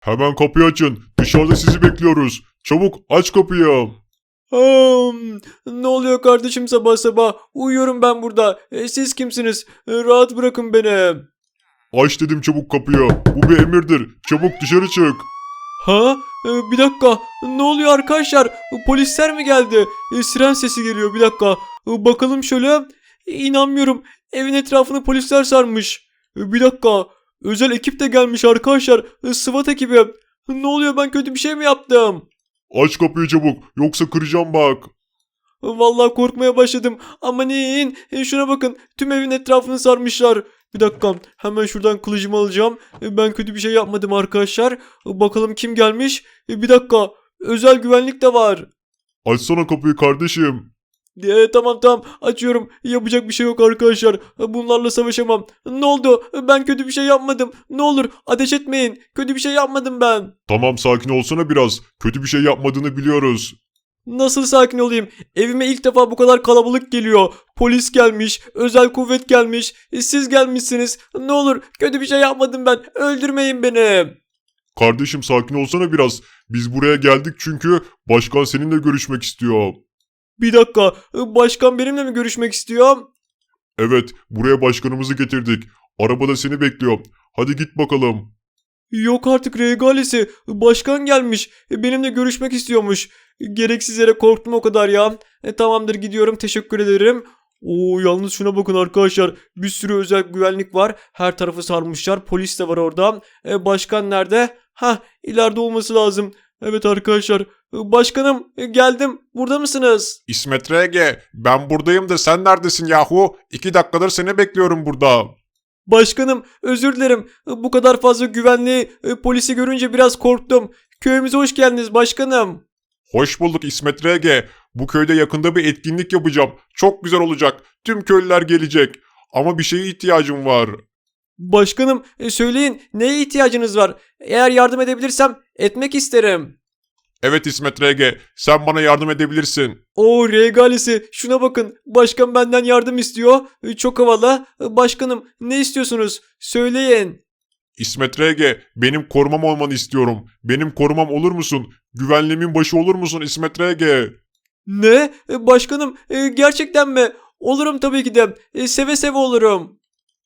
Hemen kapıyı açın. Dışarıda sizi bekliyoruz. Çabuk aç kapıyı. Hmm, ne oluyor kardeşim sabah sabah? Uyuyorum ben burada. E, siz kimsiniz? E, rahat bırakın beni. Aç dedim çabuk kapıyı. Bu bir emirdir. Çabuk dışarı çık. Ha? E, bir dakika. Ne oluyor arkadaşlar? Polisler mi geldi? E, siren sesi geliyor. Bir dakika. E, bakalım şöyle. E, İnanmıyorum. Evin etrafını polisler sarmış. E, bir dakika. Özel ekip de gelmiş arkadaşlar. E, SWAT ekibi. Ne oluyor ben kötü bir şey mi yaptım? Aç kapıyı çabuk. Yoksa kıracağım bak. Vallahi korkmaya başladım. Amanın e, şuna bakın tüm evin etrafını sarmışlar. Bir dakika hemen şuradan kılıcımı alacağım. E, Ben kötü bir şey yapmadım arkadaşlar. Bakalım kim gelmiş. Bir dakika özel güvenlik de var. Açsana kapıyı kardeşim. E, tamam tamam açıyorum. Yapacak bir şey yok arkadaşlar. Bunlarla savaşamam. Ne oldu? Ben kötü bir şey yapmadım. Ne olur ateş etmeyin. Kötü bir şey yapmadım ben. Tamam sakin olsana biraz. Kötü bir şey yapmadığını biliyoruz. Nasıl sakin olayım? Evime ilk defa bu kadar kalabalık geliyor. Polis gelmiş, özel kuvvet gelmiş, siz gelmişsiniz. Ne olur kötü bir şey yapmadım ben. Öldürmeyin beni. Kardeşim sakin olsana biraz. Biz buraya geldik çünkü başkan seninle görüşmek istiyor. Bir dakika, başkan benimle mi görüşmek istiyor? Evet, buraya başkanımızı getirdik. Arabada seni bekliyor. Hadi git bakalım. Yok artık regalesi. Başkan gelmiş. Benimle görüşmek istiyormuş. Gereksiz yere korktum o kadar ya. E, tamamdır gidiyorum teşekkür ederim. Oo yalnız şuna bakın arkadaşlar. Bir sürü özel güvenlik var. Her tarafı sarmışlar. Polis de var orada. E, başkan nerede? Ha ileride olması lazım. Evet arkadaşlar. Başkanım geldim. Burada mısınız? İsmet RG, ben buradayım da sen neredesin yahu? İki dakikadır seni bekliyorum burada. Başkanım özür dilerim. Bu kadar fazla güvenliği e, polisi görünce biraz korktum. Köyümüze hoş geldiniz başkanım. Hoş bulduk İsmet RG. Bu köyde yakında bir etkinlik yapacağım. Çok güzel olacak. Tüm köylüler gelecek. Ama bir şeye ihtiyacım var. Başkanım e, söyleyin neye ihtiyacınız var? Eğer yardım edebilirsem etmek isterim. Evet İsmet RG, sen bana yardım edebilirsin. O regalesi şuna bakın başkan benden yardım istiyor. E, Çok havalı. E, Başkanım ne istiyorsunuz? Söyleyin. İsmet RG, benim korumam olmanı istiyorum. Benim korumam olur musun? Güvenliğimin başı olur musun İsmet RG? Ne? E, Başkanım gerçekten mi? Olurum tabii ki de. Seve seve olurum.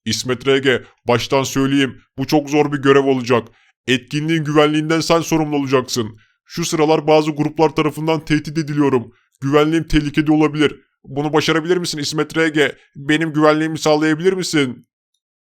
İsmet RG, baştan söyleyeyim. Bu çok zor bir görev olacak. Etkinliğin güvenliğinden sen sorumlu olacaksın. Şu sıralar bazı gruplar tarafından tehdit ediliyorum. Güvenliğim tehlikede olabilir. Bunu başarabilir misin İsmet RG? Benim güvenliğimi sağlayabilir misin?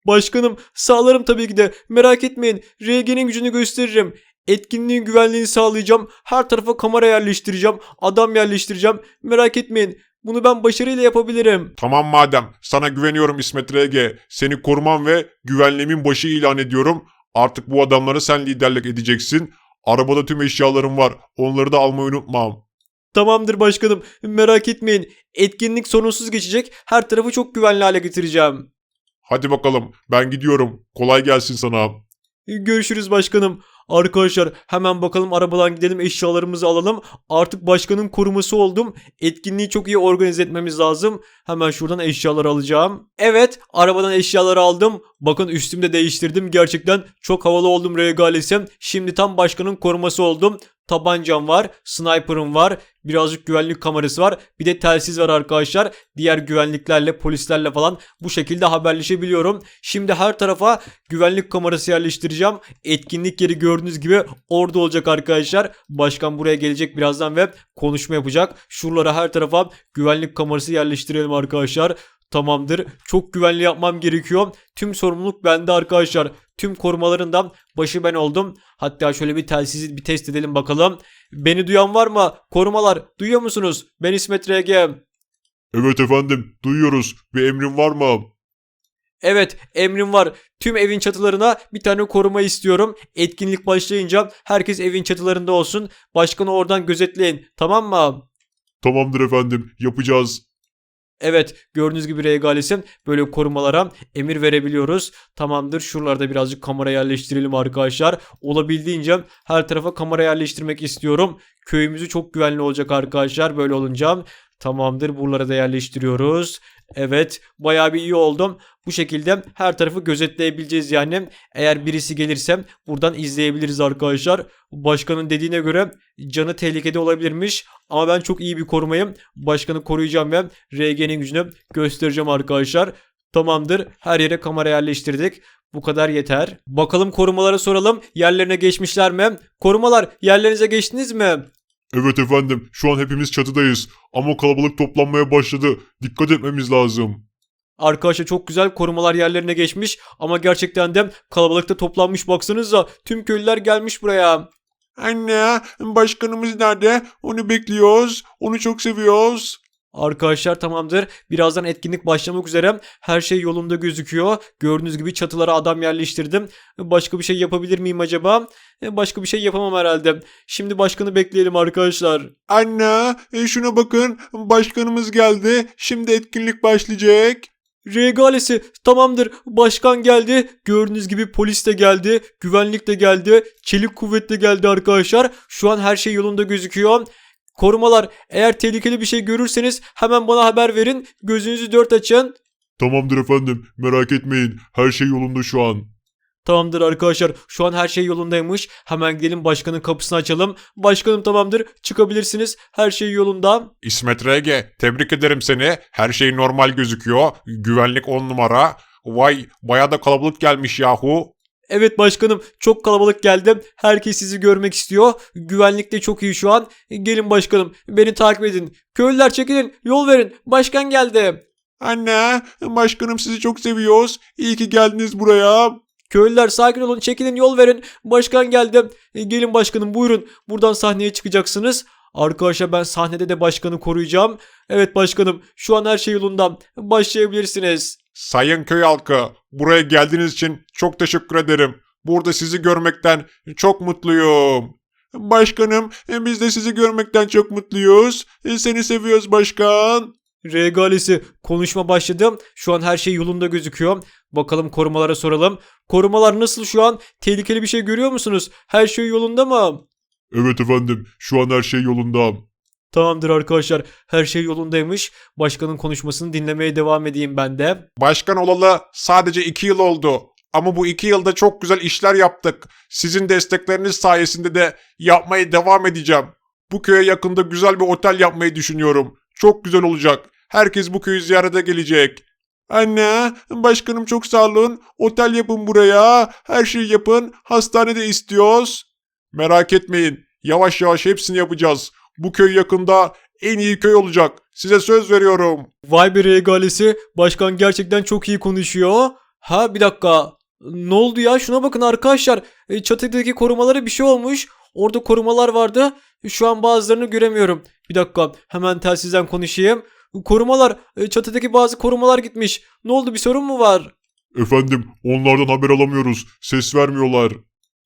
Başkanım sağlarım tabii ki de. Merak etmeyin. RG'nin gücünü gösteririm. Etkinliğin güvenliğini sağlayacağım. Her tarafa kamera yerleştireceğim. Adam yerleştireceğim. Merak etmeyin. Bunu ben başarıyla yapabilirim. Tamam madem. Sana güveniyorum İsmet RG. Seni korumam ve güvenliğimin başı ilan ediyorum. Artık bu adamlara sen liderlik edeceksin. Arabada tüm eşyalarım var. Onları da almayı unutmam. Tamamdır başkanım. Merak etmeyin. Etkinlik sorunsuz geçecek. Her tarafı çok güvenli hale getireceğim. Hadi bakalım. Ben gidiyorum. Kolay gelsin sana. Görüşürüz başkanım. Arkadaşlar hemen bakalım arabadan gidelim eşyalarımızı alalım. Artık başkanın koruması oldum. Etkinliği çok iyi organize etmemiz lazım. Hemen şuradan eşyaları alacağım. Evet arabadan eşyaları aldım. Bakın üstümde değiştirdim. Gerçekten çok havalı oldum regalesem. Şimdi tam başkanın koruması oldum. Tabancam var, sniper'ım var, birazcık güvenlik kamerası var. Bir de telsiz var arkadaşlar. Diğer güvenliklerle, polislerle falan bu şekilde haberleşebiliyorum. Şimdi her tarafa güvenlik kamerası yerleştireceğim. Etkinlik yeri gördüğünüz gibi orada olacak arkadaşlar. Başkan buraya gelecek birazdan ve konuşma yapacak. Şuralara her tarafa güvenlik kamerası yerleştirelim arkadaşlar. Tamamdır. Çok güvenli yapmam gerekiyor. Tüm sorumluluk bende arkadaşlar. Tüm korumalarından başı ben oldum. Hatta şöyle bir telsizi bir test edelim bakalım. Beni duyan var mı? Korumalar duyuyor musunuz? Ben İsmet RG. Evet efendim. Duyuyoruz. Bir emrin var mı? Evet emrim var. Tüm evin çatılarına bir tane koruma istiyorum. Etkinlik başlayınca herkes evin çatılarında olsun. Başkanı oradan gözetleyin. Tamam mı? Tamamdır efendim. Yapacağız. Evet gördüğünüz gibi regalesim böyle korumalara emir verebiliyoruz. Tamamdır şuralarda birazcık kamera yerleştirelim arkadaşlar. Olabildiğince her tarafa kamera yerleştirmek istiyorum. Köyümüzü çok güvenli olacak arkadaşlar böyle olunca. Tamamdır buralara da yerleştiriyoruz. Evet bayağı bir iyi oldum. Bu şekilde her tarafı gözetleyebileceğiz yani. Eğer birisi gelirse buradan izleyebiliriz arkadaşlar. Başkanın dediğine göre canı tehlikede olabilirmiş. Ama ben çok iyi bir korumayım. Başkanı koruyacağım ve RG'nin gücünü göstereceğim arkadaşlar. Tamamdır. Her yere kamera yerleştirdik. Bu kadar yeter. Bakalım korumalara soralım. Yerlerine geçmişler mi? Korumalar yerlerinize geçtiniz mi? Evet efendim şu an hepimiz çatıdayız. Ama kalabalık toplanmaya başladı. Dikkat etmemiz lazım. Arkadaşlar çok güzel korumalar yerlerine geçmiş ama gerçekten de kalabalıkta toplanmış baksanıza tüm köylüler gelmiş buraya. Anne başkanımız nerede? Onu bekliyoruz. Onu çok seviyoruz. Arkadaşlar tamamdır. Birazdan etkinlik başlamak üzere. Her şey yolunda gözüküyor. Gördüğünüz gibi çatılara adam yerleştirdim. Başka bir şey yapabilir miyim acaba? E, Başka bir şey yapamam herhalde. Şimdi başkanı bekleyelim arkadaşlar. Anne şuna bakın başkanımız geldi. Şimdi etkinlik başlayacak. Regalesi tamamdır. Başkan geldi. Gördüğünüz gibi polis de geldi. Güvenlik de geldi. Çelik kuvvet de geldi arkadaşlar. Şu an her şey yolunda gözüküyor. Korumalar eğer tehlikeli bir şey görürseniz hemen bana haber verin. Gözünüzü dört açın. Tamamdır efendim merak etmeyin. Her şey yolunda şu an. Tamamdır arkadaşlar. Şu an her şey yolundaymış. Hemen gidelim başkanın kapısını açalım. Başkanım tamamdır. Çıkabilirsiniz. Her şey yolunda. İsmet RG tebrik ederim seni. Her şey normal gözüküyor. Güvenlik on numara. Vay baya da kalabalık gelmiş yahu. Evet başkanım çok kalabalık geldim. Herkes sizi görmek istiyor. Güvenlik de çok iyi şu an. Gelin başkanım beni takip edin. Köylüler çekilin yol verin. Başkan geldi. Anne başkanım sizi çok seviyoruz. İyi ki geldiniz buraya. Köylüler sakin olun çekilin yol verin. Başkan geldi. E, Gelin başkanım buyurun. Buradan sahneye çıkacaksınız. Arkadaşlar ben sahnede de başkanı koruyacağım. Evet başkanım şu an her şey yolunda. Başlayabilirsiniz. Sayın köy halkı, buraya geldiğiniz için çok teşekkür ederim. Burada sizi görmekten çok mutluyum. Başkanım, e, biz de sizi görmekten çok mutluyuz. E, Seni seviyoruz başkan. Regalesi konuşma başladı. Şu an her şey yolunda gözüküyor. Bakalım korumalara soralım. Korumalar nasıl şu an? Tehlikeli bir şey görüyor musunuz? Her şey yolunda mı? Evet efendim, şu an her şey yolunda. Tamamdır arkadaşlar. Her şey yolundaymış. Başkanın konuşmasını dinlemeye devam edeyim ben de. Başkan olalı sadece iki yıl oldu. Ama bu iki yılda çok güzel işler yaptık. Sizin destekleriniz sayesinde de yapmaya devam edeceğim. Bu köye yakında güzel bir otel yapmayı düşünüyorum. Çok güzel olacak. Herkes bu köyü ziyarete gelecek. Anne, başkanım çok sağ olun. Otel yapın buraya. Her şeyi yapın. Hastanede istiyoruz. Merak etmeyin. Yavaş yavaş hepsini yapacağız. Bu köy yakında en iyi köy olacak. Size söz veriyorum. Vay be regalesi. Başkan gerçekten çok iyi konuşuyor. Ha bir dakika. Ne oldu ya? Şuna bakın arkadaşlar. E, Çatıdaki korumalara bir şey olmuş. Orada korumalar vardı. Şu an bazılarını göremiyorum. Bir dakika. Hemen telsizden konuşayım. Korumalar. e, Çatıdaki bazı korumalar gitmiş. Ne oldu? Bir sorun mu var? Efendim, onlardan haber alamıyoruz. Ses vermiyorlar.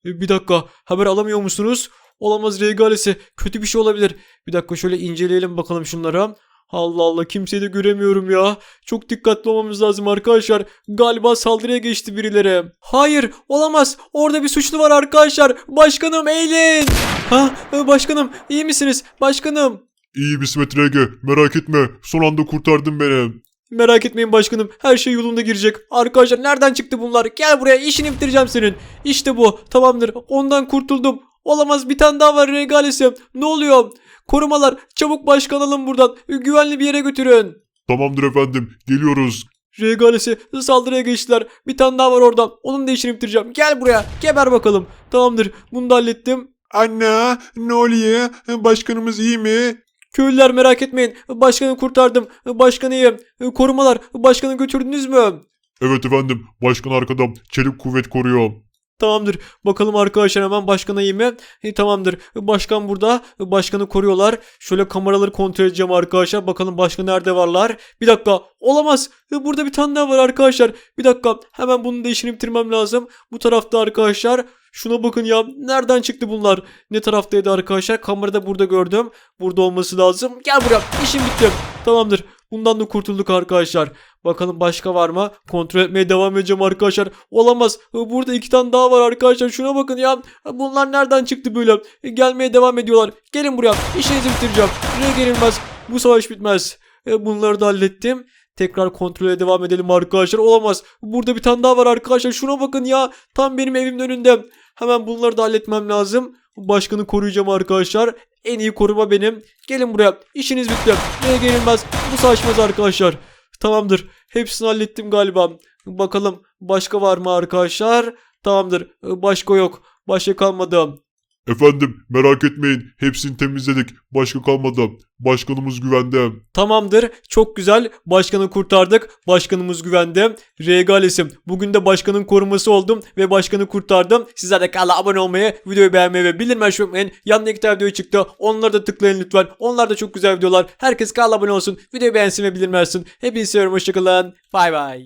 E, Bir dakika. Haber alamıyor musunuz? Olamaz regalesi. Kötü bir şey olabilir. Bir dakika şöyle inceleyelim bakalım şunlara. Allah Allah kimseyi de göremiyorum ya. Çok dikkatli olmamız lazım arkadaşlar. Galiba saldırıya geçti birileri. Hayır olamaz. Orada bir suçlu var arkadaşlar. Başkanım eğilin. Ha e, başkanım iyi misiniz? Başkanım. İyi İsmet RG, merak etme. Son anda kurtardın beni. Merak etmeyin başkanım. Her şey yolunda girecek. Arkadaşlar nereden çıktı bunlar? Gel buraya işini bitireceğim senin. İşte bu. Tamamdır. Ondan kurtuldum. Olamaz bir tane daha var regalesi. Ne oluyor? Korumalar çabuk başkan alın buradan. Güvenli bir yere götürün. Tamamdır efendim, geliyoruz. Regalesi saldırıya geçtiler. Bir tane daha var orada. Onun da işini bitireceğim. Gel buraya. Geber bakalım. Tamamdır. Bunu da hallettim. Anne, ne oluyor? Başkanımız iyi mi? Köylüler merak etmeyin. Başkanı kurtardım. Başkan iyi. Korumalar başkanı götürdünüz mü? Evet efendim, başkan arkada. Çelik kuvvet koruyor. Tamamdır. Bakalım arkadaşlar hemen başkana mi? E, tamamdır. Başkan burada. Başkanı koruyorlar. Şöyle kameraları kontrol edeceğim arkadaşlar. Bakalım başka nerede varlar. Bir dakika. Olamaz. E, Burada bir tane daha var arkadaşlar. Bir dakika. Hemen bunun da işini bitirmem lazım. Bu tarafta arkadaşlar. Şuna bakın ya. Nereden çıktı bunlar? Ne taraftaydı arkadaşlar? Kamerada burada gördüm. Burada olması lazım. Gel buraya. İşim bitti. Tamamdır. Bundan da kurtulduk arkadaşlar. Bakalım başka var mı? Kontrol etmeye devam edeceğim arkadaşlar. Olamaz. Burada iki tane daha var arkadaşlar. Şuna bakın ya. Bunlar nereden çıktı böyle? Gelmeye devam ediyorlar. Gelin buraya. İşinizi bitireceğim. Buraya gelinmez. Bu savaş bitmez. Bunları da hallettim. Tekrar kontrole devam edelim arkadaşlar. Olamaz. Burada bir tane daha var arkadaşlar. Şuna bakın ya. Tam benim evimin önünde. Hemen bunları da halletmem lazım. Başkanı koruyacağım arkadaşlar. En iyi koruma benim. Gelin buraya. İşiniz bitti. Buraya gelinmez. Bu saçmaz arkadaşlar. Tamamdır. Hepsini hallettim galiba. Bakalım başka var mı arkadaşlar? Tamamdır. Başka yok. Başka kalmadı. Efendim merak etmeyin hepsini temizledik. Başka kalmadı. Başkanımız güvende. Tamamdır. Çok güzel. Başkanı kurtardık. Başkanımız güvende. Regalesim. Bugün de başkanın koruması oldum ve başkanı kurtardım. Sizler de kanala abone olmayı, videoyu beğenmeyi ve bildirim unutmayın. Yanına iki tane video çıktı. Onları da tıklayın lütfen. Onlar da çok güzel videolar. Herkes kanala abone olsun. Videoyu beğensin ve bildirim versin. Hepinizi seviyorum. Hoşçakalın. Bay bay.